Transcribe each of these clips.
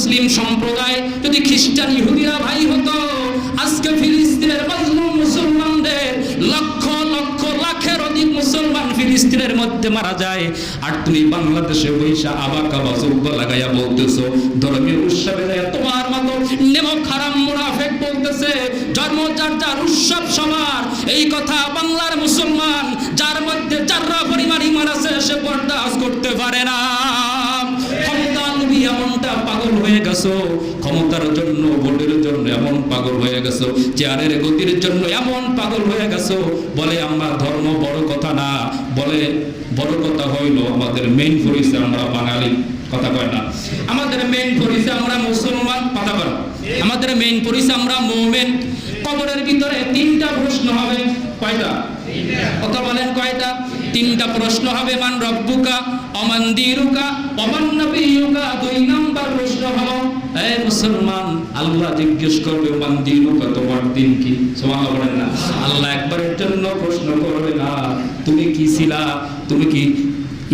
মুসলিম সম্প্রদায় যদি খ্রিস্টান ইহুদিরা ভাই হতো, আজকে ফিলিস্তিনের মাজলুম মুসলমানদের লক্ষ লক্ষ লাখের অধিক মুসলমান ফিলিস্তিনের মধ্যে মারা যায়। আর তুমি বাংলাদেশে বৈশা আবা কাবা যোগ্য লাগাইয়া বলতেছো, ধর্মীয় উৎসবে তোমার মতো নেমো খারাম মুনাফেক বলতেছে জন্ম যার যার উৎসব সবার। এই কথা বাংলার মুসলমান, যার মধ্যে চাররা পরিমাণ ইমান আছে, সে বরদাস্ত করতে পারে না। হয়ে গেছো, ক্ষমতার জন্য, ভোটের জন্য এমন পাগল হয়ে গেছো, চেয়ারের গতির জন্য এমন পাগল হয়ে গেছো। বলে, আমরা ধর্ম বড় কথা না। বলে, বড় কথা হইল, আমাদের মেইন পরিচয় আমরা বাঙালি। কথা কয় না। আমাদের মেইন পরিচয় আমরা মুসলমান। কথা বল আমাদের মেইন পরিচয় আমরা মোমেন। কবরের ভিতরে তিনটা প্রশ্ন হবে। কয়টা? কথা বলেন কয়টা? তিনটা প্রশ্ন হবে, মান রব্বুকা, অমান দিরুকা অমান নবিয়ুকা দুই নাম্বার প্রশ্ন হলো এই মুসলমান, আল্লাহ জিজ্ঞেস করবে মান দিরুকা তোমার দিন কি? সুবহানাল্লাহ বলেন না। আল্লাহ একবারের জন্য প্রশ্ন করবে না, তুমি কি ছিলা? তুমি কি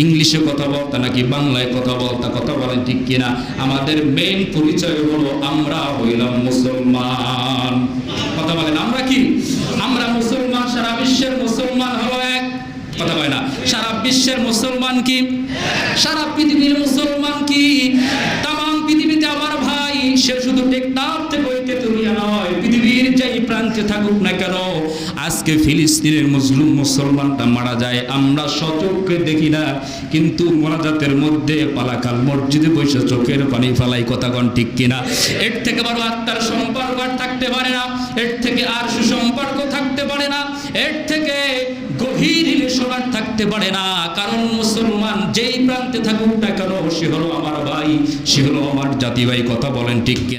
ইংলিশে কথা বলতা নাকি বাংলায় কথা বলতা? কথা বলেন ঠিক কিনা? আমাদের মেইন পরিচয় হলো, আমরা হইলাম মুসলমান। কথা বলেন, আমরা কি? আমরা মুসলমান, সারা বিশ্বের মুসলমান হলো এক। কথা কয় না, সারা বিশ্বের মুসলমান কি? সারা পৃথিবীর মুসলমান কি? সে শুধু টেকনাফ থেকে ওই তেতুলিয়া নয়, পৃথিবীর যেই প্রান্তে থাকুক না কেন, আজকে ফিলিস্তিনের মুসলিম মুসলমানটা মারা যায়। আমরা সচক্ষে দেখি না, কিন্তু মোনাজাতের মধ্যে পালাকাল মসজিদে বসে চোখের পানি ফালাই কথা কন ঠিক কিনা? এর থেকে বড় আত্মার সম্পর্ক আর থাকতে পারে না, এর থেকে আর সুসম্পর্ক থাকতে পারে না, এর থেকে গভীর রিলেশন আর থাকতে পারে না। কারণ মুসলমান যেই প্রান্তে থাকুক না কেন, সে হলো আমার ভাই, সে হলো আমার জাতি ভাই কথা বলেন ঠিক